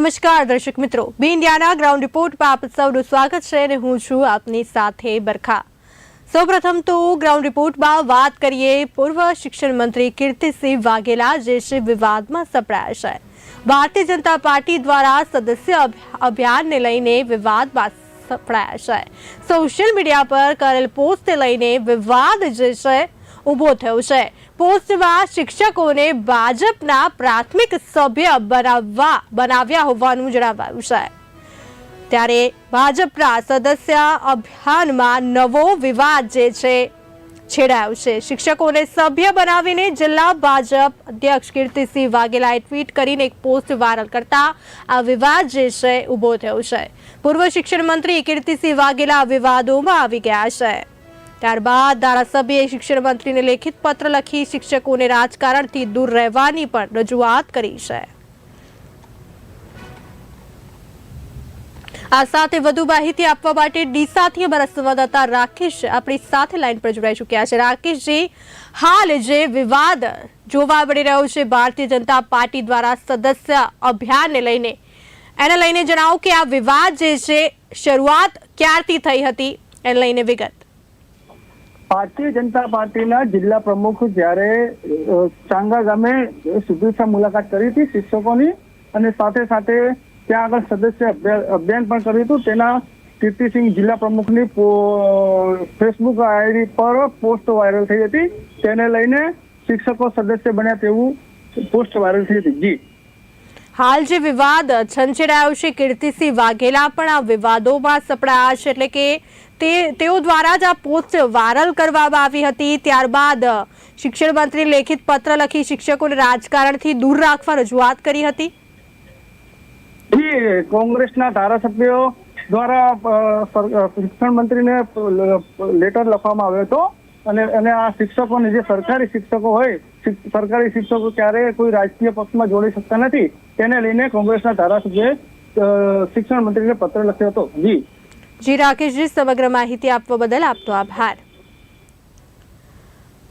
નમસ્કાર, દર્શક મિત્રો. બી ઇન્ડિયાના ગ્રાઉન્ડ રિપોર્ટમાં આપ સૌનું સ્વાગત છે અને હું છું આપની સાથે બરખા. સૌપ્રથમ તો ગ્રાઉન્ડ રિપોર્ટમાં વાત કરીએ પૂર્વ શિક્ષણ મંત્રી કીર્તિસિંહ વાઘેલા, જે છે વિવાદમાં સપડાયા છે. ભારતીય જનતા પાર્ટી દ્વારા સદસ્ય અભિયાનને લઈને વિવાદમાં સપડાયા છે. સોશિયલ મીડિયા પર કરેલ પોસ્ટને લઈને વિવાદ જે છે, ઊભો થયો છે. પોસ્ટમાં શિક્ષકોને ભાજપના પ્રાથમિક સભ્ય બનાવવા બનાવ્યા હોવાનું જણાવાયું છે. ત્યારે ભાજપના સદસ્ય અભિયાનમાં નવો વિવાદ જે છે, છેડાયો છે. શિક્ષકોને સભ્ય બનાવીને જિલ્લા ભાજપ અધ્યક્ષ કીર્તિસિંહ વાઘેલાએ ટ્વીટ કરીને એક પોસ્ટ વાયરલ કરતા આ વિવાદ જે છે, ઊભો થયો છે. પૂર્વ શિક્ષણ મંત્રી કીર્તિસિંહ વાઘેલા વિવાદોમાં આવી ગયા છે. ત્યારબાદ ધારાસભ્યએ શિક્ષણ મંત્રીને લેખિત પત્ર લખી શિક્ષકોને રાજકારણથી દૂર રહેવાની પણ રજૂઆત કરી છે. આ સાથે વધુ માહિતી આપવા માટે ડીસાથી અમારા સંવાદદાતા રાકેશ આપણી સાથે લાઈન પર જોડાઈ ચૂક્યા છે. રાકેશજી હાલ જે વિવાદ જોવા મળી રહ્યો છે, ભારતીય જનતા પાર્ટી દ્વારા સદસ્ય અભિયાનને લઈને, એને લઈને જણાવો કે આ વિવાદ જે છે, શરૂઆત ક્યારથી થઈ હતી, એને લઈને વિગત. ભારતીય જનતા પાર્ટીના જિલ્લા પ્રમુખ જ્યારે ચાંગા ગામે સુધીરસા મુલાકાત કરી હતી શિક્ષકોની અને સાથે સાથે ત્યાં આગળ સદસ્ય અભિયાન પણ કર્યું હતું. તેના કીર્તિસિંહ જિલ્લા પ્રમુખની ફેસબુક આઈડી પર પોસ્ટ વાયરલ થઈ હતી. તેને લઈને શિક્ષકો સદસ્ય બન્યા તેવું પોસ્ટ વાયરલ થઈ હતી. જી. હાલ જે વિવાદ છંછેડાયો છે, કીર્તિસિંહ વાઘેલા પણ આ વિવાદોમાં સપડાયા છે, એટલે કે તે તેઓ દ્વારા જ આ પોસ્ટ વાયરલ કરવામાં આવી હતી. ત્યારબાદ શિક્ષણ મંત્રી લેખિત પત્ર લખી શિક્ષકોને રાજકારણથી દૂર રાખવા રજૂઆત કરી હતી. કોંગ્રેસના ધારાસભ્યો દ્વારા શિક્ષણ મંત્રીને લેટર લખવામાં આવ્યો હતો. અને અને આ શિક્ષકોને જે સરકારી શિક્ષકો હોય સરકારી શિક્ષકો ક્યારેય કોઈ રાજકીય પક્ષમાં જોડી શકતા નથી. તેને લઈને કોંગ્રેસના ધારાસભ્યએ શિક્ષણ મંત્રીને પત્ર લખ્યો હતો. જી. જી રાકેશજી, સમગ્ર માહિતી આપવા બદલ આપનો આભાર.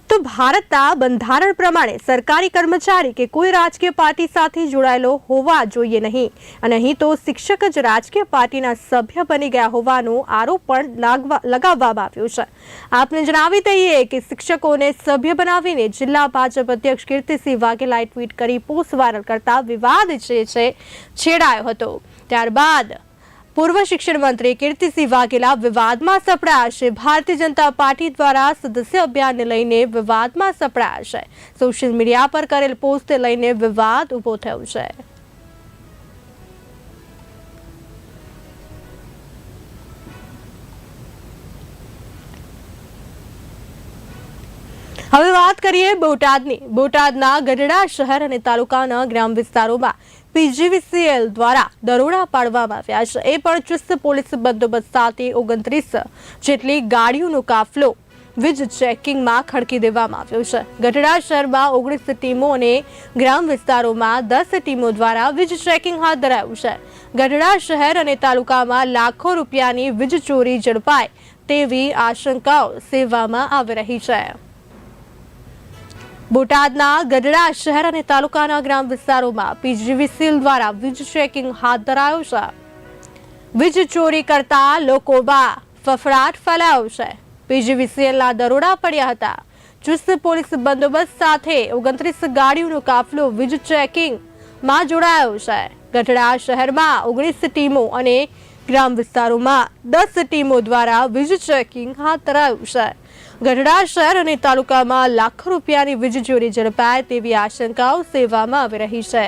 તો ભારતના બંધારણ પ્રમાણે સરકારી કર્મચારી કે કોઈ રાજકીય પાર્ટી સાથે જોડાયેલો હોવા જોઈએ નહીં. અને અહીં તો શિક્ષક જ રાજકીય પાર્ટીના સભ્ય બની ગયા હોવાનો આરોપ પણ લાગવા- લગાવવામાં આવ્યો છે. આપને જણાવી દઈએ કે શિક્ષકોને સભ્ય બનાવીને જિલ્લા ભાજપ અધ્યક્ષ કીર્તિસિંહ વાઘેલાએ ટ્વીટ કરી પોસ્ટ વાયરલ કરતા વિવાદ જે છે છેડાયો હતો. ત્યારબાદ પૂર્વ શિક્ષણ મંત્રી કીર્તિસિંહ વાઘેલા વિવાદમાં સપડાયા છે. ભારતીય જનતા પાર્ટી દ્વારા સદસ્ય અભિયાનને લઈને વિવાદમાં સપડાયા છે. સોશિયલ મીડિયા પર કરેલ પોસ્ટને લઈને વિવાદ ઊભો થયો છે. હવે વાત કરીએ બોટાદની. બોટાદના ગઢડા શહેર અને તાલુકાના ગ્રામ વિસ્તારોમાં પીજીવીસીએલ દ્વારા દરોડા પાડવામાં આવ્યા છે. એ પણ ચુસ્ત પોલીસ બંદોબસ્ત સાથે ઓગણત્રીસ જેટલી ગાડીઓનો કાફલો વીજ ચેકિંગમાં ખડકી દેવામાં આવ્યો છે. ગઢડા શહેરમાં ઓગણીસ ટીમો અને ગ્રામ વિસ્તારોમાં દસ ટીમો દ્વારા વીજ ચેકિંગ હાથ ધરાયું છે. ગઢડા શહેર અને તાલુકામાં લાખો રૂપિયાની વીજ ચોરી ઝડપાય તેવી આશંકાઓ સેવામાં આવી રહી છે. બોટાદના ગઢડા શહેર અને તાલુકાના ગ્રામ વિસ્તારોમાં પીજીવીસીએલ દ્વારા વીજ ચેકિંગ હાથ ધરાયું છે. વીજ ચોરી કરતા લોકોમાં ફફડાટ ફેલાયો છે. પીજીવીસીએલના દરોડા પડ્યા હતા. ચુસ્ત પોલીસ બંદોબસ્ત સાથે ઓગણત્રીસ ગાડીઓનો કાફલો વીજ ચેકિંગમાં જોડાયો છે. ગઢડા શહેરમાં ઓગણીસ ટીમો અને ગ્રામ વિસ્તારોમાં દસ ટીમો દ્વારા વીજ ચેકિંગ હાથ ધરાયું છે. ગઢડા શહેર અને તાલુકામાં લાખો રૂપિયાની વીજ ચોરી ઝડપાય તેવી આશંકાઓ સેવામાં આવી રહી છે.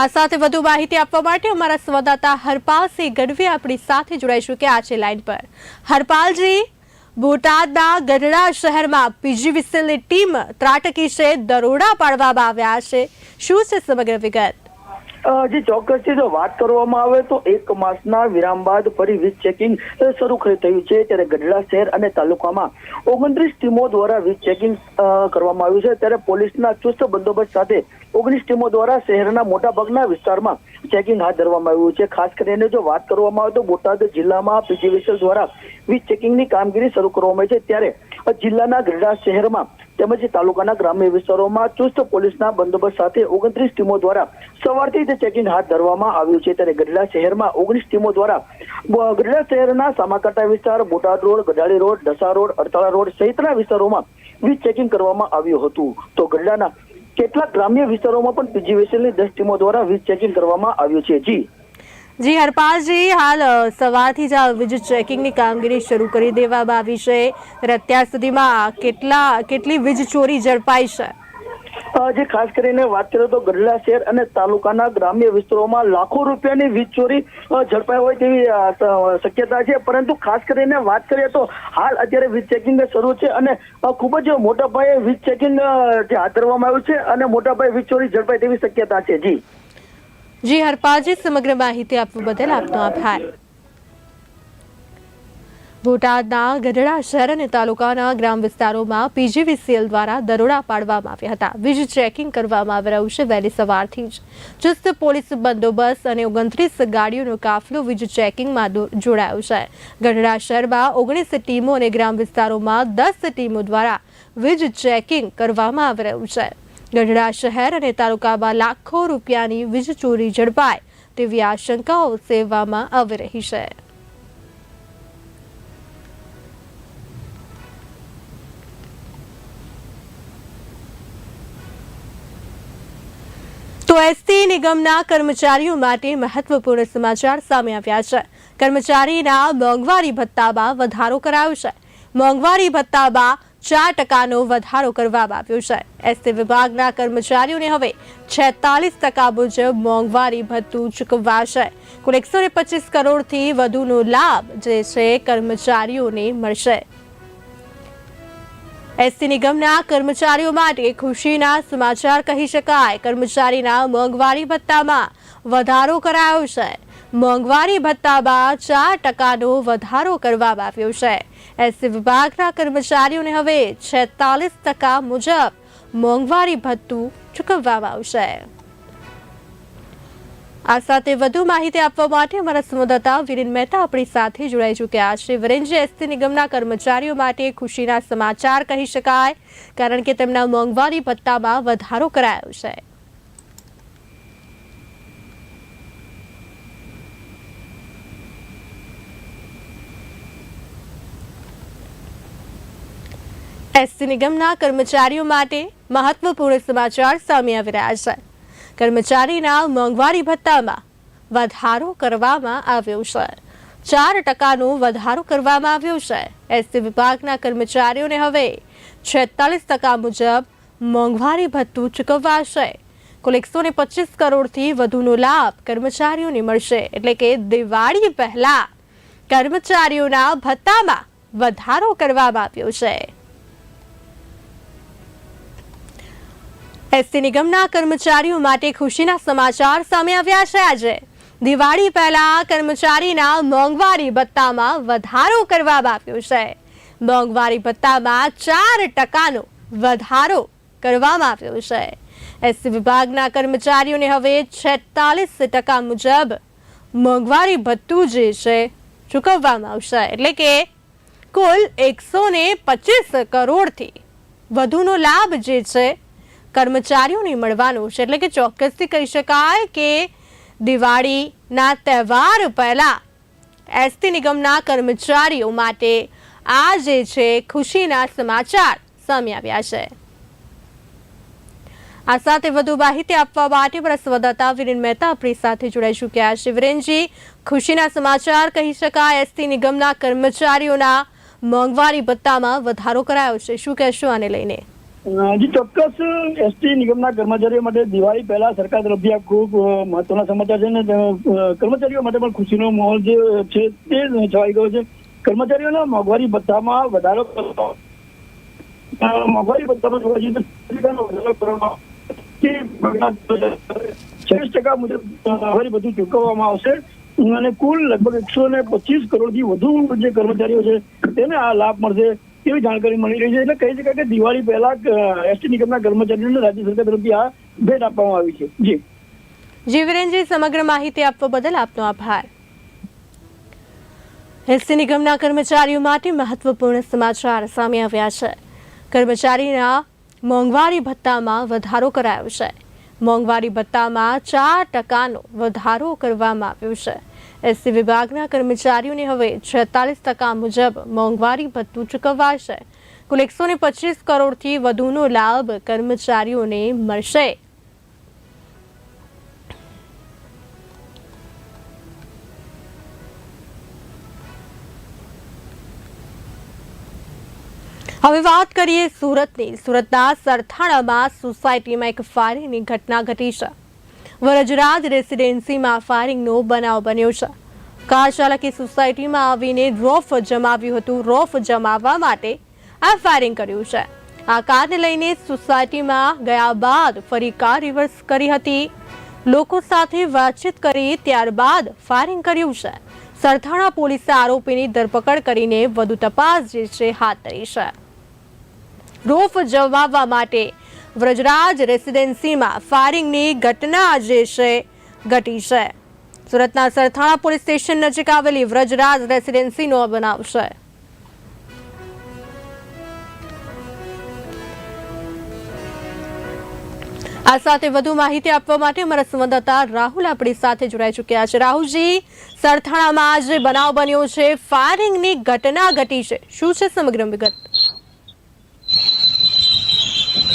આ સાથે વધુ માહિતી આપવા માટે અમારા સંવાદદાતા હરપાલસિંહ ગઢવી આપણી સાથે જોડાઈ ચૂક્યા છે લાઈન પર. હરપાલજી, બોટાદના ગઢડા શહેરમાં પીજીવીસીએલની ટીમ ત્રાટકી છે, દરોડા પાડવામાં આવ્યા છે. શું છે સમગ્ર વિગત? અ, ચોક્કસ ચોક્કસથી જો વાત કરવામાં આવે તો એક માસના વિરામ બાદ ફરી વીજ ચેકિંગ શરૂ થયું છે. ત્યારે ગઢડા શહેર અને તાલુકામાં ઓગણત્રીસ ટીમો દ્વારા વીજ ચેકિંગ કરવામાં આવ્યું છે. ત્યારે પોલીસના ચુસ્ત બંદોબસ્ત સાથે ઓગણીસ ટીમો દ્વારા શહેરના મોટાભાગના વિસ્તારમાં ચેકિંગ હાથ ધરવામાં આવ્યું છે. ખાસ કરીને જો વાત કરવામાં આવે તો બોટાદ જિલ્લામાં પીજીવીસીએલ દ્વારા વીજ ચેકિંગની કામગીરી શરૂ કરવામાં આવી છે. ત્યારે જિલ્લાના ગઢડા શહેરમાં તેમજ તાલુકાના ગ્રામ્ય વિસ્તારોમાં ચુસ્ત પોલીસના બંદોબસ્ત સાથે ઓગણત્રીસ ટીમો દ્વારા સવારથી જ ચેકિંગ હાથ ધરવામાં આવ્યું છે. ત્યારે ગઢડા શહેરમાં ઓગણીસ ટીમો દ્વારા ગઢડા શહેરના સામાકાંઠા વિસ્તાર, Botad road, Gadhali road Dasa road Adtala road સહિતના વિસ્તારોમાં વીજ ચેકિંગ કરવામાં આવ્યું હતું. તો ગઢડાના કેટલાક ગ્રામ્ય વિસ્તારોમાં પણ પીજીવીસીએલની દસ ટીમો દ્વારા વીજ ચેકિંગ કરવામાં આવ્યું છે. જી. જી, હરપાલજી, હાલ સવારથી જ વીજ ચેકિંગની કામગીરી શરૂ કરી દેવામાં આવી છે અત્યાર સુધીમાં કેટલા, કેટલી વીજ ચોરી ઝડપાઈ છે? જે ખાસ કરીને વાત કરીએ તો ગઢડા શહેર અને તાલુકાના ગ્રામ્ય વિસ્તારોમાં લાખો રૂપિયાની વીજ ચોરી ઝડપાઈ હોય તેવી શક્યતા છે. પરંતુ ખાસ કરીને વાત કરીએ તો હાલ અત્યારે વીજ ચેકિંગ શરૂ છે અને ખૂબ જ મોટા પાયે વીજ ચેકિંગ હાથ ધરવામાં આવ્યું છે અને મોટા પાયે વીજ ચોરી ઝડપાય તેવી શક્યતા છે. જી. જી હરપાલજી સમગ્ર માહિતી આપવા બદલ આપનો આભાર. બોટાદના ગઢડા શહેર અને તાલુકાના ગ્રામ વિસ્તારોમાં પીજીવીસીએલ દ્વારા દરોડા પાડવામાં આવ્યા હતા. વીજ ચેકિંગ કરવામાં આવી રહ્યું છે વહેલી સવારથી જ. ચુસ્ત પોલીસ બંદોબસ્ત અને ઓગણત્રીસ ગાડીઓનો કાફલો વીજ ચેકિંગમાં જોડાયો છે. ગઢડા શહેરમાં ઓગણીસ ટીમો અને ગ્રામ વિસ્તારોમાં દસ ટીમો દ્વારા વીજ ચેકિંગ કરવામાં આવી રહ્યું છે. ગઢડા શહેર અને તાલુકામાં લાખો રૂપિયાની વીજ ચોરી ઝડપાય તેવી આશંકાઓ સેવવામાં આવી રહી છે. તો એસટી નિગમના કર્મચારીઓ માટે મહત્વપૂર્ણ સમાચાર સામે આવ્યા છે. કર્મચારીના મોંઘવારી ભત્તામાં વધારો કરાયો છે. મોંઘવારી ભત્તામાં ચાર ટકાનો વધારો કરવામાં આવ્યો છે. એસટી વિભાગના કર્મચારીઓને હવે છેતાલીસ ટકા મુજબ મોંઘવારી ભથ્થું ચૂકવાશે. કુલ એકસો પચીસ કરોડથી વધુનો લાભ જે છે કર્મચારીઓને મળશે. એસટી નિગમના કર્મચારીઓ માટે ખુશીના સમાચાર કહી શકાય. કર્મચારીના મોંઘવારી ભત્તામાં વધારો કરાયો છે. મોંઘવારી ભત્તામાં ચાર ટકાનો વધારો કરવામાં આવ્યો છે. એસ વિભાગના કર્મચારીઓને હવે છેતાલીસ ટકા મુજબ મોંઘવારી ભથ્થું ચૂકવવામાં આવશે. આ સાથે વધુ માહિતી આપવા માટે અમારા સંવાદદાતા વિરેન મહેતા આપણી સાથે જોડાઈ ચૂક્યા છે. વિરેનજી એસટી નિગમના કર્મચારીઓ માટે ખુશીના સમાચાર કહી શકાય, કારણ કે તેમના મોંઘવારી ભત્તામાં વધારો કરાયો છે. એસટી નિગમના કર્મચારીઓ માટે મહત્વપૂર્ણ સમાચાર સામે આવી રહ્યા છે. કર્મચારીના મોંઘવારી ભત્તામાં વધારો કરવામાં આવ્યો છે. ચાર ટકાનો વધારો કરવામાં આવ્યો છે. એસટી વિભાગના કર્મચારીઓને હવે છેતાલીસ ટકા મુજબ મોંઘવારી ભથ્થું ચૂકવાશે. કુલ એકસો ને પચીસ કરોડથી વધુનો લાભ કર્મચારીઓને મળશે. એટલે કે દિવાળી પહેલા કર્મચારીઓના ભત્તામાં વધારો કરવામાં આવ્યો છે. એસટી નિગમના કર્મચારીઓ માટે ખુશીના સમાચાર સામે આવ્યા છે આજે. દિવાળી પહેલા કર્મચારીના મોંઘવારી ભત્તામાં વધારો કરવામાં આવ્યો છે. મોંઘવારી ભત્તામાં ચાર ટકાનો વધારો કરવામાં આવ્યો છે. એસટી વિભાગના કર્મચારીઓને હવે છેતાલીસ ટકા મુજબ મોંઘવારી ભથ્થું જે છે ચૂકવવામાં આવશે. એટલે કે કુલ એકસો ને પચીસ કરોડથી વધુનો લાભ જે છે કર્મચારીઓને મળવાનું છે. એટલે કે ચોક્કસથી કહી શકાય કે દિવાળીના તહેવાર પહેલા એસટી નિગમના કર્મચારીઓ માટે આ જે છે, ખુશીના સમાચાર સામે આવ્યા છે. આ સાથે વધુ માહિતી આપવા માટે મારા સંવાદદાતા વિરેન મહેતા આપણી સાથે જોડાઈ ચૂક્યા છે. વિરેનજી, ખુશીના સમાચાર કહી શકાય એસટી નિગમના કર્મચારીઓના મોંઘવારી ભત્તામાં વધારો કરાયો છે. શું કહેશો આને લઈને? જી, ચોક્કસ, એસટી નિગમના કર્મચારીઓ માટે દિવાળી પહેલા સરકાર તરફથી આ ખૂબ મહત્વના સમાચાર છે ને કર્મચારીઓ માટે પણ ખુશીનો માહોલ જે છે તે છવાઈ ગયો છે. કર્મચારીઓના મોંઘવારી ભથ્થામાં વધારો મોંઘવારી ભથ્થામાં જોવા જઈએ તો ટકા મુજબ મોંઘવારી બધું ચૂકવવામાં આવશે. અને કુલ લગભગ એકસો ને પચીસ કરોડથી વધુ જે કર્મચારીઓ છે, તેને આ લાભ મળશે. એવી જાણકારી મળી રહી છે. એટલે કહી શકાય કે દિવાળી પહેલા એસટી નિગમના કર્મચારીઓને રાજ્ય સરકાર તરફથી આ ભેટ આપવામાં આવી છે. જી. જી સમગ્ર માહિતી આપવા બદલ આપનો આભાર. એસટી નિગમના કર્મચારીઓ માટે મહત્વપૂર્ણ સમાચાર સામે આવ્યા છે. કર્મચારીના મોંઘવારી ભથ્થામાં વધારો કરાયો છે. મોંઘવારી ભથ્થામાં ચાર ટકાનો વધારો કરવામાં આવ્યો છે. એસટી વિભાગના કર્મચારીઓને હવે છેતાલીસ ટકા મુજબ મોંઘવારી ભથ્થું ચૂકવાશે. કુલ એકસો ને પચીસ કરોડથી વધુનો લાભ કર્મચારીઓને મળશે. હવે વાત કરીએ સુરતની. સુરતના સરથાણામાં સોસાયટીમાં એક ફાયરિંગની ઘટના ઘટી છે. વરજરાજ રેસિડેન્સીમાં ફાયરિંગનો બનાવ બન્યો છે. કાર ચાલકે સોસાયટીમાં આવીને રોફ જમાવ્યું હતું. રોફ જમાવવા માટે આ ફાયરિંગ કર્યું છે. આ કારને લઈને સોસાયટીમાં ગયા બાદ ફરી કાર રિવર્સ કરી હતી. લોકો સાથે વાતચીત કરી ત્યારબાદ ફાયરિંગ કર્યું છે. સરથાણા પોલીસે આરોપીની ધરપકડ કરીને વધુ તપાસ જે છે હાથ ધરી છે. રોફ જમાવવા માટે વ્રજરાજ રેસિડેન્સીમાં ફાયરિંગની ઘટના જે છે, ઘટી છે. સુરતના સરથાણા પોલીસ સ્ટેશન નજીક આવેલી વ્રજરાજ રેસિડેન્સીનો બનાવ છે. આ સાથે વધુ માહિતી આપવા માટે અમારા સંવાદદાતા રાહુલ આપણી સાથે જોડાઈ ચૂક્યા છે. રાહુલજી, સરથાણામાં આજે બનાવ બન્યો છે, ફાયરિંગની ઘટના ઘટી છે. શું છે સમગ્ર વિગત?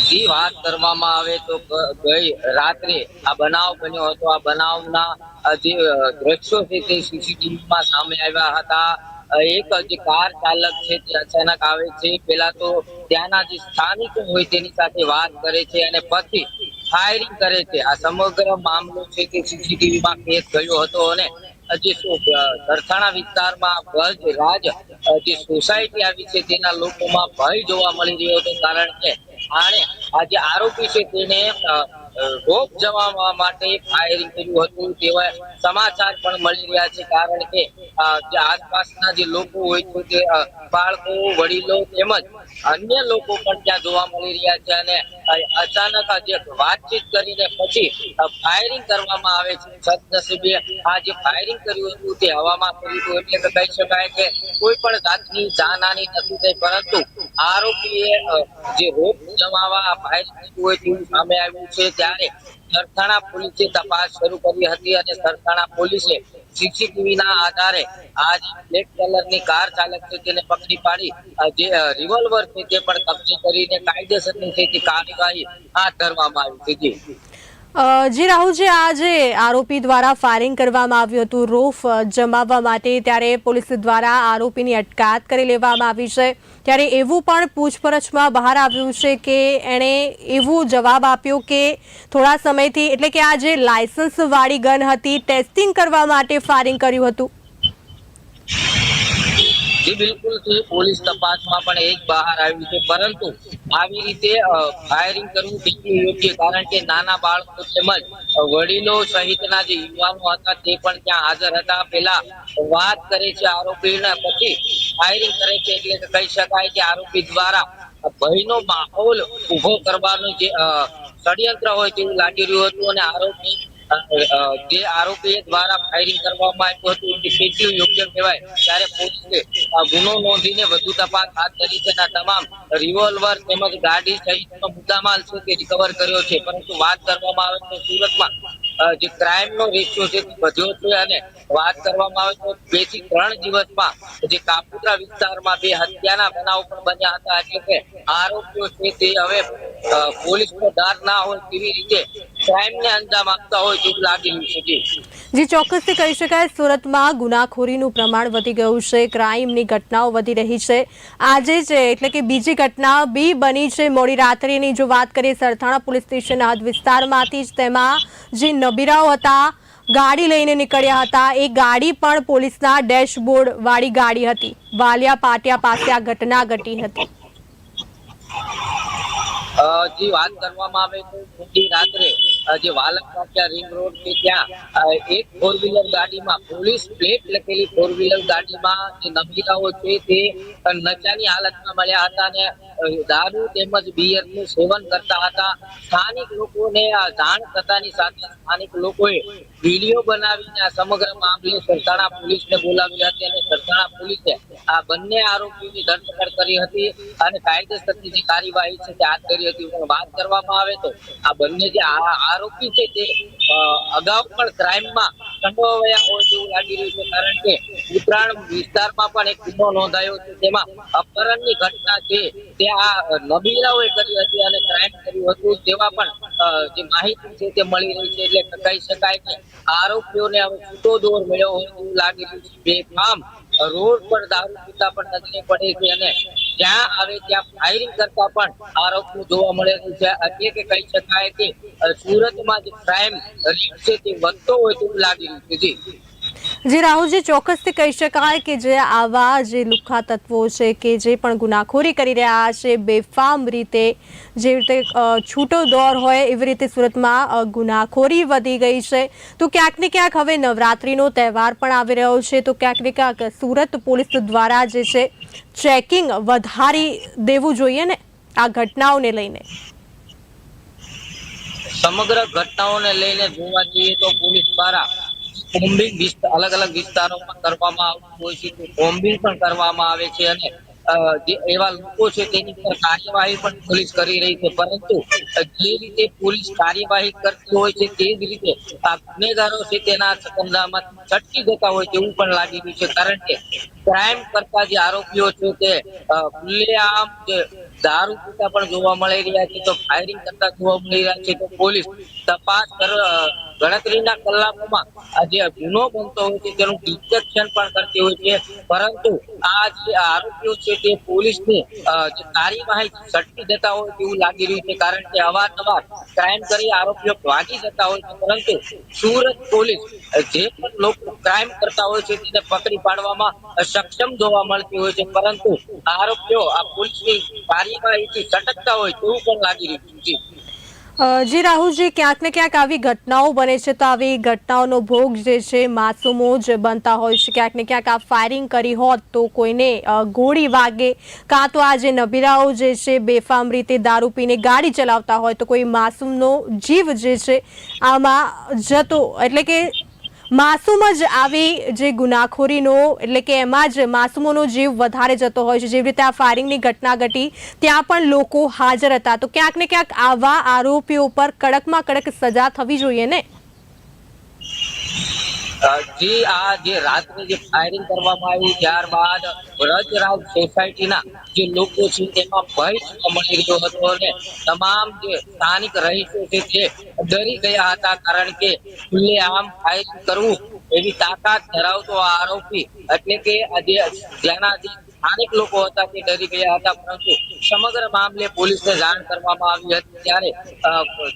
જી વાત કરવામાં આવે તો ગઈ રાત્રે આ બનાવ બન્યો હતો. આ બનાવના જે દ્રશ્યો છે તે સીસીટીવીમાં સામે આવ્યા હતા. એક જે કાર ચાલક છે તે અચાનક આવે છે. પેલા તો ત્યાંના જે સ્થાનિકો હોય તેની સાથે વાત કરે છે અને પછી ફાયરિંગ કરે છે. આ સમગ્ર મામલો છે તે સીસીટીવીમાં કેસ ગયો હતો અને જે સરથાણા વિસ્તારમાં ગજ રાજ જે સોસાયટી આવી છે તેના લોકોમાં ભય જોવા મળી રહ્યો હતો કારણ કે આણે આ જે આરોપી છે તેને રોપ જમાવવા માટે ફાયરિંગ કર્યું હતું. તેવા સમાચાર પણ મળી રહ્યા છે, કારણ કે જે આસપાસના જે લોકો હોય છે તે બાળકો, વડીલો તેમજ અન્ય લોકો પણ ત્યાં જોવા મળી રહ્યા છે અને અચાનક જે વાતચીત કરીને પછી ફાયરિંગ કરવામાં આવે છે. સદનસીબે આ જે ફાયરિંગ કર્યું હતું તે હવામાં કર્યું હતું એટલે કહી શકાય કે કોઈ પણ જાતની જાનહાની નથી થઈ, પરંતુ આરોપીએ જે રોપ જમાવા ફાયરિંગ કર્યું હોય તેવું સામે આવ્યું છે. ત્યારે સરથાણા પોલીસે તપાસ શરૂ કરી હતી અને સરથાણા પોલીસે સીસીટીવી ના આધારે આ બ્લેક કલરની કાર ચાલક છે તેને પકડી પાડી જે રિવોલ્વર છે તે પણ કબજે કરીને કાયદેસરની છે કાર્યવાહી હાથ ધરવામાં આવી છે. જી રાહુલજી, આજે આરોપી દ્વારા ફાયરિંગ કરવામાં આવ્યું હતું. રોફ જમાવવા માટે ત્યારે પોલીસ દ્વારા આરોપીની અટકાયત કરી લેવામાં આવી છે. ત્યારે એવું પણ પૂછપરછમાં બહાર આવ્યું છે કે એણે એવું જવાબ આપ્યો કે થોડા સમયથી, એટલે કે આ જે લાયસન્સવાળી ગન હતી ટેસ્ટિંગ કરવા માટે ફાયરિંગ કર્યું હતું. જી, બિલકુલ પોલીસ તપાસમાં પણ એક બહાર આવ્યું છે. પરંતુ આવી રીતે ફાયરિંગ કરવું કેટલું યોગ્ય, કારણ કે નાના બાળકો તેમજ વડીલો સહિતના જે યુવાનો હતા તે પણ ત્યાં હાજર હતા. પેલા વાત કરે છે આરોપીને પછી ફાયરિંગ કરે છે એટલે કહી શકાય કે આરોપી દ્વારા ભયનો માહોલ ઊભો કરવાનું જે ષડયંત્ર હોય તેવું લાગી રહ્યું હતું અને આરોપી જે આરોપી દ્વારા ફાયરિંગ કરવામાં આવ્યું હતું તે કેટલું યોગ્ય કહેવાય, ત્યારે પોલીસે ગુનો નોંધીને વધુ તપાસ હાથ ધરી છે તમામ રિવોલ્વર તેમજ ગાડી સહિતનો મુદ્દામાલ છે તે રિકવર કર્યો છે. પરંતુ વાત કરવામાં આવે તો સુરતમાં જે ક્રાઇમ નો રેશિયો છે વધ્યો છે અને વાત કરવામાં આવે તો બેથી ત્રણ દિવસમાં જે કાપુદ્રા વિસ્તારમાં બે હત્યાના બનાવ પણ બન્યા હતા. એટલે કે આરોપીઓ છે તે હવે પોલીસનો ધાર ના હોય તેવી રીતે ક્રાઇમ ને અંજામ આપતા હોય તેવું લાગી રહ્યું છે. જી. ચોક્કસથી કહી શકાય, સુરતમાં ગુનાખોરીનું પ્રમાણ વધી ગયું છે ક્રાઇમની ઘટનાઓ વધી રહી છે. આજે છે એટલે કે બીજી ઘટના બી બની છે મોડી રાત્રિની. જો વાત કરીએ સરથાણા પોલીસ સ્ટેશન હદ વિસ્તારમાંથી જ, તેમાં જે નબીરાઓ હતા, ગાડી લઈને નીકળ્યા હતા. એ ગાડી પણ પોલીસના ડેશબોર્ડ વાળી ગાડી હતી. વાલિયા પાટિયા પાસે આ ઘટના ઘટી હતી. જે વાત કરવામાં આવે તો મોડી રાત્રે જે વાલક વાંકિયા રિંગ રોડ કે ત્યાં એક ફોર વ્હીલર ગાડીમાં પોલીસ પ્લેટ લખેલી ફોર વ્હીલર ગાડીમાં જે નબીરાઓ છે તે નચાની હાલતમાં મળ્યા હતા અને દારૂ તેમજ બિયરનું સેવન કરતા હતા. સ્થાનિક લોકોને જાણ થતાની સાથે સ્થાનિક લોકોએ વીડિયો બનાવીને આ સમગ્ર મામલે સરથાણા પોલીસને બોલાવી હતી અને સરથાણા પોલીસે આ બંને આરોપીની ધરપકડ કરી હતી અને કાયદેસરની જે કાર્યવાહી છે તે હાથ ધરી હતી. વાત કરવામાં આવે તો આ બંને જે આરોપી છે તે અગાઉ પણ ક્રાઇમમાં સંડોવાયા હોય તેવું લાગી રહ્યું છે. કારણ કે ઉત્તરાયણ વિસ્તારમાં પણ એક ગુનો નોંધાયો છે. તેમાં અપહરણની ઘટના છે તે આ નબીરાઓએ કરી હતી અને ક્રાઇમ કર્યું હતું. તેવા પણ જે માહિતી છે તે મળી રહી છે. એટલે કહી શકાય કે આરોપીઓને હવે છૂટો દોર મળ્યો હોય એવું લાગી રહ્યું છે. બેફામ રોડ પર દારૂ પીતા પણ નજરે પડે છે અને જ્યાં આવે ત્યાં ફાયરિંગ કરતા પણ આરોપીઓ જોવા મળે છે. એટલે કે કહી શકાય કે સુરતમાં જે ક્રાઇમ રેટ છે તે વધતો હોય તેવું લાગી રહ્યું છે. જે રાહુલજી, ચોક્કસથી કહી શકાય કે જે આવા જે લુખ્ખા તત્વો છે કે જે પણ ગુનાખોરી કરી રહ્યા છે, બેફામ રીતે જે રીતે છૂટો દોર હોય એવી રીતે સુરતમાં ગુનાખોરી વધી ગઈ છે. તો ક્યાંક ને ક્યાંક હવે નવરાત્રિનો તહેવાર પણ આવી રહ્યો છે. તો ક્યાંક ને ક્યાંક સુરત પોલીસ દ્વારા જે છે, ચેકિંગ વધારી દેવું જોઈએ ને આ ઘટનાઓને લઈને. સમગ્ર ઘટનાઓને લઈને જોવા જઈએ તો પોલીસ દ્વારા કોમ્બિંગ અલગ અલગ વિસ્તારોમાં કરવામાં આવતું હોય છે કોમ્બિંગ પણ કરવામાં આવે છે અને એવા લોકો છે તેની પર કાર્યવાહી પણ પોલીસ કરી રહી છે. પરંતુ, જે રીતે પોલીસ કાર્યવાહી કરતી હોય છે તે જ રીતે આ ગુનેગારો છે તેના ચકમદામાં છટકી જતા હોય તેવું પણ લાગી રહ્યું છે. કારણ કે ક્રાઇમ કરતા જે આરોપીઓ છે તે ખુલ્લેઆમ જે દારૂ પીતા પણ જોવા મળી રહ્યા છે, તો ફાયરિંગ કરતા જોવા મળી રહ્યા છે, તો પોલીસ તપાસ ગણતરીના કલાકોમાં જે ગુનો બનતો હોય છે, તેનું ડિટેક્શન પણ કરતી હોય છે. પરંતુ આ જે આરોપીઓ છે, તે પોલીસની કાર્યવાહી સટકી જતા હોય તેવું લાગી રહ્યું છે, કારણ કે અવારનવાર ક્રાઇમ કરી આરોપીઓ ભાગી જતા હોય છે, પરંતુ સુરત પોલીસ જે પણ લોકો ક્રાઇમ કરતા હોય છે, તેને પકડી પાડવામાં સક્ષમ જોવા મળતી હોય છે, પરંતુ આરોપીઓ આ પોલીસની જી. રાહુલજી, ક્યાંક ને ક્યાંક આવી ઘટનાઓ બને છે તો આવી ઘટનાઓનો ભોગ જે છે, માસૂમો જ બનતા હોય છે. ક્યાંક ને ક્યાંક આ ફાયરિંગ કરી હોત તો કોઈને ગોળી વાગે. કાં તો આ જે નબીરાઓ જે છે, બેફામ રીતે દારૂ પીને ગાડી ચલાવતા હોય તો કોઈ માસૂમનો જીવ જે છે, આમાં જતો. એટલે કે માસૂમ જ આવી જે ગુનાખોરીનો, એટલે કે એમાં જ માસૂમોનો જીવ વધારે જતો હોય છે. જેવી રીતે આ ફાયરિંગની ઘટના ઘટી, ત્યાં પણ લોકો હાજર હતા. તો ક્યાંક ને ક્યાંક આવા આરોપીઓ પર કડકમાં કડક સજા થવી જોઈએ ને? જે આ જે રાત્રે જે ફાયરિંગ કરવામાં આવ્યું ત્યારબાદ વ્રજરાજ સોસાયટીના જે લોકો છે તેમાં ભય મળી રહ્યો હતો અને તમામ જે સ્થાનિક રહીશો છે તે ડરી ગયા હતા કારણ કે ખુલ્લેઆમ ફાયરિંગ કરવું એવી તાકાત ધરાવતો આરોપી એટલે કે આજે જે ત્યાંના જે સ્થાનિક લોકો હતા તે ડરી ગયા હતા પરંતુ સમગ્ર મામલે પોલીસને જાણ કરવામાં આવી હતી ત્યારે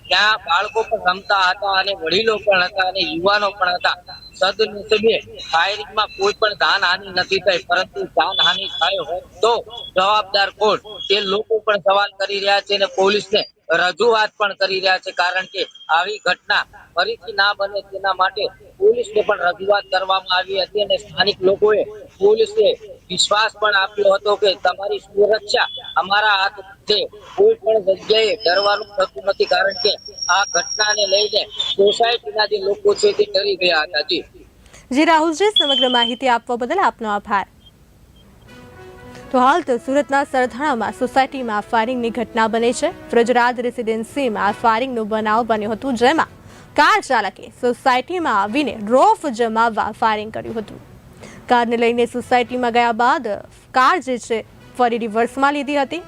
ત્યાં બાળકો પણ રમતા હતા અને વડીલો પણ હતા અને યુવાનો પણ હતા. સદનસીબે ફાયરિંગમાં કોઈ પણ જાનહાનિ નથી થઈ, પરંતુ જાનહાનિ થઈ હોય તો જવાબદાર કોણ? તે લોકો પણ સવાલ કરી રહ્યા છે અને પોલીસને રજૂઆત પણ કરી રહ્યા છે, કારણ કે આવી ઘટના ફરીથી ના બને તેના માટે પોલીસને પણ રજૂઆત કરવામાં આવી હતી અને સ્થાનિક લોકોએ પોલીસને વિશ્વાસ પણ આપ્યો હતો કે તમારી સુરક્ષા અમારા હાથ છે. કોઈ પણ જગ્યાએ ડરવાનું થતું નથી, કારણ કે આ ઘટનાને લઈને સોસાયટીના જે લોકો છે તે ડરી ગયા હતા. જી. જી રાહુલજી સમગ્ર માહિતી આપવા બદલ આપનો આભાર. તો હાલ તો સુરતના સરથાણામાં સોસાયટીમાં ફાયરિંગની ઘટના બની છે. ફ્રજરાજ રેસિડેન્સીમાં ફાયરિંગનો બનાવ બન્યો હતો, જેમાં કાર ચાલકે સોસાયટીમાં આવીને રોફ જમાવવા ફાયરિંગ કર્યું હતું. કારને લઈને સોસાયટીમાં ગયા બાદ કાર જે છે ફરી રિવર્સમાં લીધી હતી.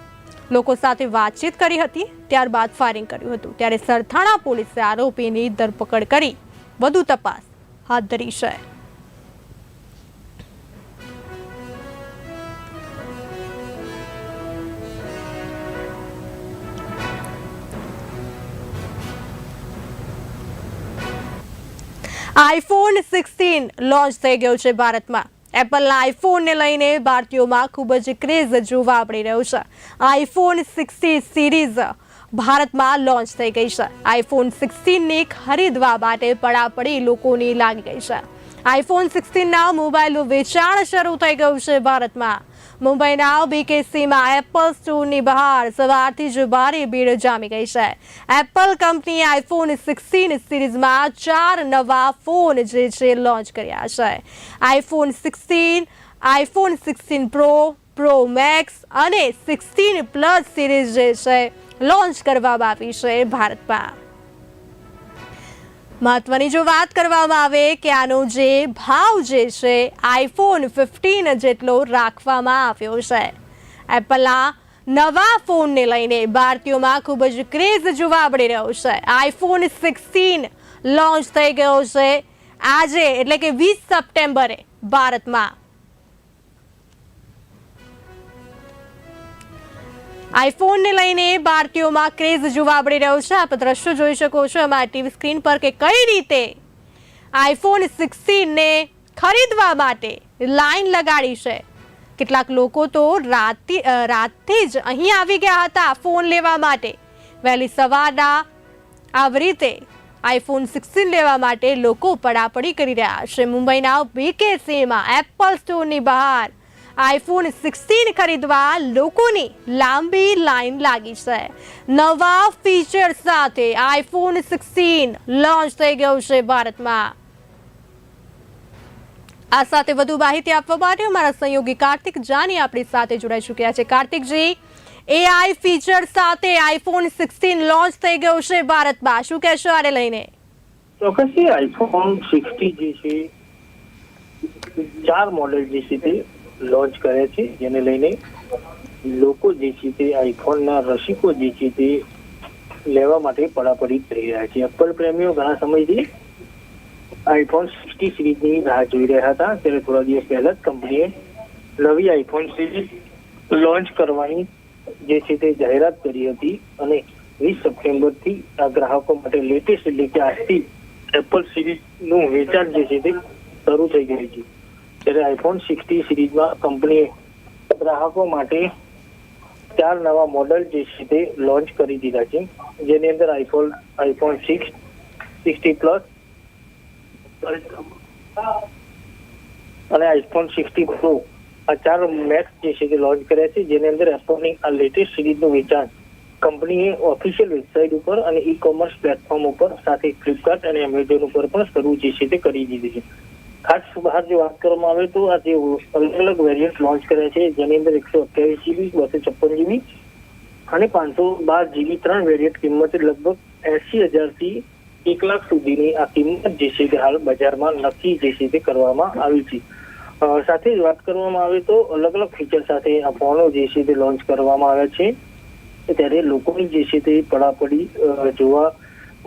લોકો સાથે વાતચીત કરી હતી, ત્યારબાદ ફાયરિંગ કર્યું હતું. ત્યારે સરથાણા પોલીસે આરોપીની ધરપકડ કરી. વધુ તપાસ હાથ ધરી છે. આઈફોન સિક્સટીન લોન્ચ થઈ ગયો છે ભારતમાં. એપલના આઈફોનને લઈને ભારતીયોમાં ખૂબ જ ક્રેઝ જોવા મળી રહ્યો છે. આઈફોન સિક્સટી સિરીઝ ભારતમાં લોન્ચ થઈ ગઈ છે. આઈફોન સિક્સટીનને ખરીદવા માટે પડાપડી લોકોની લાગી ગઈ છે. આઈફોન સિક્સટીનના મોબાઈલનું વેચાણ શરૂ થઈ ગયું છે ભારતમાં. મુંબઈના બીકેસીમાં એપલ સ્ટોરની બહાર સવારથી જ ભારે ભીડ જામી ગઈ છે. એપલ કંપનીએ આઈફોન સિક્સટીન સિરીઝમાં ચાર નવા ફોન જે છે લોન્ચ કર્યા છે. IPhone sixteen iPhone sixteen pro pro max અને સિક્સટીન પ્લસ સિરીઝ જે છે લોન્ચ કરવામાં આવી છે ભારતમાં. મહત્વની જો વાત કરવામાં આવે કે આનો જે ભાવ જે છે આઈફોન ફિફ્ટીન જેટલો રાખવામાં આવ્યો છે. એપલના નવા ફોનને લઈને ભારતીયોમાં ખૂબ જ ક્રેઝ જોવા મળી રહ્યો છે. આઈફોન સિક્સટીન લોન્ચ થઈ ગયો છે. આજે એટલે કે વીસ સપ્ટેમ્બરે ભારતમાં. આઈફોનને લઈને ભારતીયોમાં ક્રેઝ જોવા મળી રહ્યો છે. આપ દ્રશ્યો જોઈ શકો છો. અમારા ટીવી સ્ક્રીન પર કે કઈ રીતે આઈફોન સિક્સટીનને ખરીદવા માટે લાઈન લગાડી છે. કેટલાક લોકો તો રાતે રાતથી જ અહીં આવી ગયા હતા ફોન લેવા માટે. વહેલી સવારના આવી રીતે આઈફોન સિક્સટીન લેવા માટે લોકો પડાપડી કરી રહ્યા છે. મુંબઈના બીકેસીમાં એપલ સ્ટોરની બહાર આઈફોન સિક્સટીન ખરીદવા લોકોની લાંબી લાઈન લાગી છે. નવા ફીચર સાથે આઈફોન સિક્સટીન લોન્ચ થઈ ગયું છે ભારતમાં. આ સાથે વધુ માહિતી આપવા માટે અમારા સહયોગી કાર્તિક જાની આપણી સાથે જોડાઈ ચૂક્યા છે. કાર્તિકજી એઆઈ ફીચર સાથે આઈફોન સિક્સટીન લોન્ચ થઈ ગયું છે ભારતમાં. શું કહેશો આને લઈને? ચોક્કસથી આઈફોન સિક્સટી જે છે, ચાર મોડેલ જે છે તે લોન્ચ કરે છે. જેને લઈને લોકો જે છે તે આઈફોનના રસિકો જે છે તે લેવા માટે પડાપડી કરી રહ્યા છે. એપલ પ્રેમીઓ ઘણા સમયથી આઈફોન સિક્સટી સિરીઝની રાહ જોઈ રહ્યા હતા. ત્યારે થોડા દિવસ પહેલા જ કંપનીએ નવી આઈફોન સિરીઝ લોન્ચ કરવાની જે છે તે જાહેરાત કરી હતી અને વીસ સપ્ટેમ્બરથી આ ગ્રાહકો માટે લેટેસ્ટ એટલે કે આજથી એપલ સિરીઝનું વેચાણ જે છે તે શરૂ થઈ ગયું છે. ત્યારે આઈફોન સિક્સટી સિરીઝમાં કંપનીએ ગ્રાહકો માટે ચાર નવા મોડલ જે છે તે લોન્ચ કરી દીધા છે. જેની અંદર iPhone iPhone six sixty plus અને આઈફોન સિક્સટી પ્રો આ ચાર મેક્સ જે છે તે લોન્ચ કર્યા છે. જેની અંદર એપલની આ લેટેસ્ટ સિરીઝનું વેચાણ કંપનીએ ઓફિશિયલ વેબસાઇટ ઉપર અને ઈ કોમર્સ પ્લેટફોર્મ ઉપર સાથે ફ્લિપકાર્ટ અને એમેઝોન ઉપર પણ શરૂ જે છે તે કરી દીધી છે. ખાસ જે વાત કરવામાં આવે તો આ જે અલગ અલગ વેરિયન્ટ લોન્ચ કર્યા છે. જેની અંદર એકસો અઠ્યાવીસ જીબી બસો છપ્પન જીબી અને પાંચસો બાર જીબી ત્રણ વેરિયન્ટ કિંમત લગભગ એસી હજારથી એક લાખ સુધીની આ કિંમત જે છે તે હાલ બજારમાં નક્કી જે છે તે કરવામાં આવી છે. સાથે જ વાત કરવામાં આવે તો અલગ અલગ ફીચર સાથે આ ફોનો જે છે તે લોન્ચ કરવામાં આવ્યા છે. ત્યારે લોકોની જે છે તે પડાપડી જોવા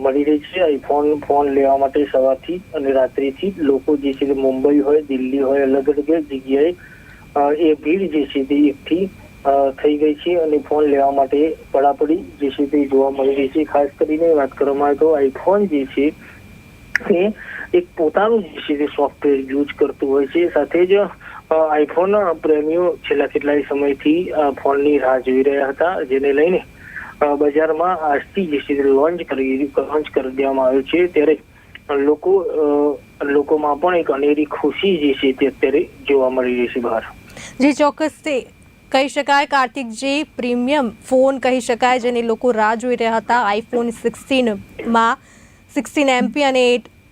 મળી રહી છે. આઈફોન ફોન લેવા માટે સવારથી અને રાત્રિથી લોકો જે છે તે મુંબઈ હોય, દિલ્હી હોય, અલગ અલગ જગ્યાએ એ ભીડ જે છે તે એકઠી થઈ ગઈ છે અને ફોન લેવા માટે પડાપડી જે છે તે જોવા મળી રહી છે. ખાસ કરીને વાત કરવામાં આવે તો આઈફોન જે છે એ એક પોતાનું જે છે તે સોફ્ટવેર યુઝ કરતું હોય છે. સાથે જ આઈફોન પ્રેમીઓ છેલ્લા કેટલાય સમયથી ફોનની રાહ જોઈ રહ્યા હતા. જેને લઈને બજારમાં આજથી જે છે લોન્ચ કરી લોન્ચ કરી દેવામાં આવ્યું છે. ત્યારે લોકો લોકોમાં પણ એક અનેરી ખુશી જે છે તે અત્યારે જોવા મળી રહી છે બહાર. જી તે કહી શકાય કાર્તિકજી પ્રીમિયમ ફોન કહી શકાય, જેની લોકો રાહ જોઈ રહ્યા હતા. આઈફોન સિક્સટીનમાં સિક્સટીન એમપી અને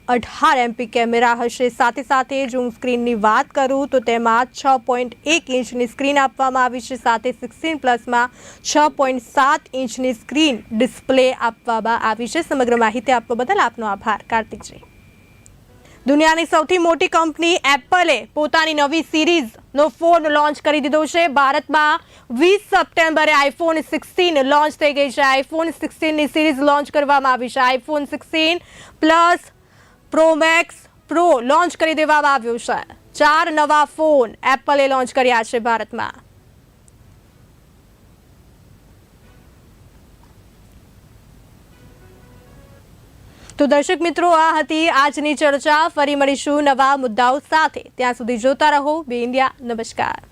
અઢાર એમપી કેમેરા હશે. સાથે સાથે જો હું સ્ક્રીનની વાત કરું તો તેમાં છ પોઈન્ટ એક ઇંચની સ્ક્રીન આપવામાં આવી છે. સાથે સિક્સટીન પ્લસમાં છ પોઈન્ટ સાત ઇંચની સ્ક્રીન ડિસ્પ્લે આપવામાં આવી છે. સમગ્ર માહિતી આપવા બદલ આપનો આભાર. કાર્તિકજી. દુનિયાની સૌથી મોટી કંપની એપલે પોતાની નવી સિરીઝનો ફોન લોન્ચ કરી દીધો છે. ભારતમાં વીસ સપ્ટેમ્બરે આઈફોન સિક્સટીન લોન્ચ થઈ ગઈ છે. આઈફોન સિક્સટીનની સિરીઝ લોન્ચ કરવામાં આવી છે. IPhone sixteen plus pro max pro launch કરી દેવામાં આવ્યો છે. ચાર નવા ફોન એપલે લોન્ચ કર્યા છે ભારતમાં. તો દર્શક મિત્રો, આ હતી આજની ચર્ચા. ફરી મળીશું નવા મુદ્દાઓ સાથે. ત્યાં સુધી જોતા રહો. બે ઇન્ડિયા. નમસ્કાર.